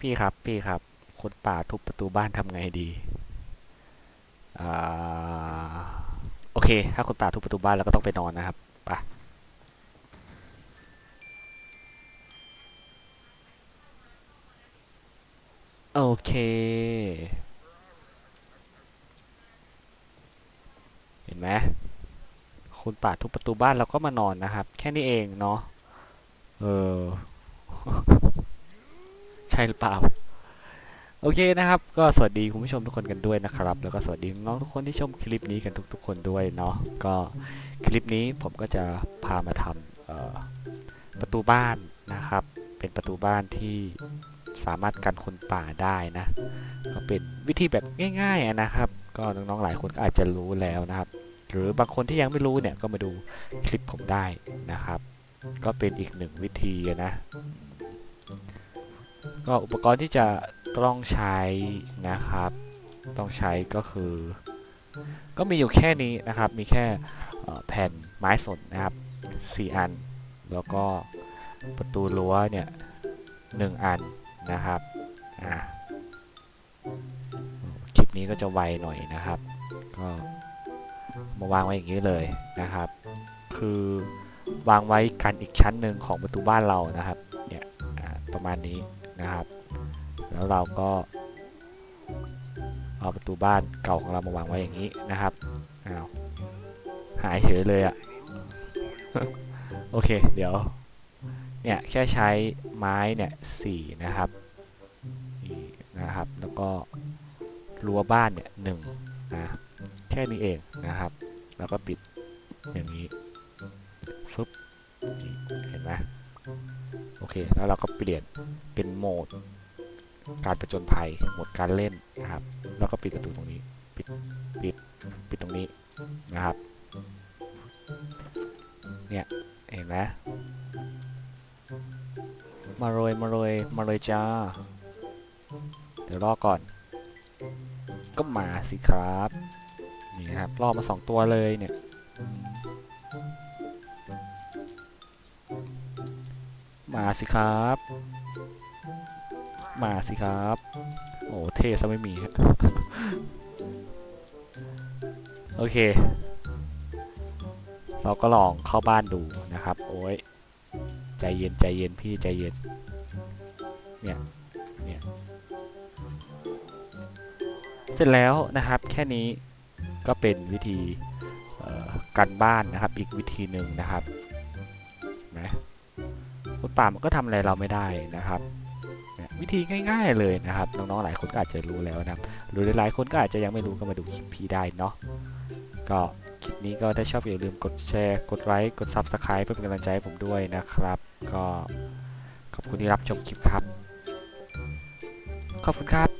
พี่ครับ พี่ครับ คนป่าทุบประตูบ้านทำไงดีอ่าโอเค ถ้าคนป่าทุบประตูบ้านเราก็ต้องไปนอนนะครับไปโอเค เห็นไหมคนป่าทุบประตูบ้านเราก็มานอนนะครับ แค่นี้เองเนาะเออ ช่หรือเปล่า โอเคนะครับ ก็สวัสดีคุณผู้ชมทุกคนกันด้วยนะครับ แล้วก็สวัสดีน้องทุกคนที่ชมคลิปนี้กันทุก ๆ คนด้วยเนาะก็คลิปนี้ผมก็จะพามาทำประตูบ้านนะครับ เป็นประตูบ้านที่สามารถกันคนป่าได้นะ ก็เป็นวิธีแบบง่ายๆนะครับ ก็น้องๆหลายคนก็อาจจะรู้แล้วนะครับ หรือบางคนที่ยังไม่รู้เนี่ยก็มาดูคลิปผมได้นะครับ ก็เป็นอีกหนึ่งวิธีนะ ก็อุปกรณ์ที่จะต้องใช้นะครับ ต้องใช้ก็คือ ก็มีอยู่แค่นี้นะครับ มีแค่แผ่นไม้สนนะครับ 4 อัน แล้วก็ประตูรั้วเนี่ยหนึ่งอันนะครับอะคลิปนี้ก็จะไวหน่อยนะครับ ก็มาวางไว้อย่างนี้เลยนะครับ คือวางไว้กันอีกชั้นหนึ่งของประตูบ้านเรานะครับ ประมาณนี้นะครับ แล้วเราก็เอาประตูบ้านเก่าของเรามาวางไว้อย่างนี้นะครับอ้าวหายเฉยเลยอะ่ะ โอเค เดี๋ยว เนี่ยแค่ใช้ไม้เนี่ยสี่นะครับนี่นะครับ แล้วก็รั้วบ้านเนี่ยหนึ่งนะแค่นี้เองนะครับ แล้วก็ปิดอย่างนี้ฟึบ แล้วเราก็เปลี่ยนเป็นโหมด การประจนภัยโหมดการเล่นนะครับ แล้วก็ปิดประตูตรงนี้ปิดปิดปิดตรงนี้นะครับ เนี่ยเห็นไหมมาโรยมาโรยมาโรยจ้า เดี๋ยวรอก่อน ก็มาสิครับ นี่ครับรอมาสองตัวเลยเนี่ย มาสิครับ มาสิครับ โอ้เท่ซะไม่มีโอเค เราก็ลองเข้าบ้านดูนะครับ โอ้ย ใจเย็นใจเย็นพี่ใจเย็น เนี่ย เนี่ย เสร็จแล้วนะครับ แค่นี้ก็เป็นวิธีกันบ้านนะครับ อีกวิธีหนึ่งนะครับ ป่ามันก็ทำอะไรเราไม่ได้นะครับวิธีง่าย ๆเลยนะครับน้องๆหลายคนก็อาจจะรู้แล้วนะครับหรือหลายๆคนก็อาจจะยังไม่รู้ก็มาดูคลิปพี่ได้เนาะก็คลิปนี้ก็ถ้าชอบอย่าลืมกดแชร์ กดไลค์กด Subscribe เพื่อเป็นกำลังใจให้ผมด้วยนะครับ ก็ขอบคุณที่รับชมคลิปครับ ขอบคุณครับ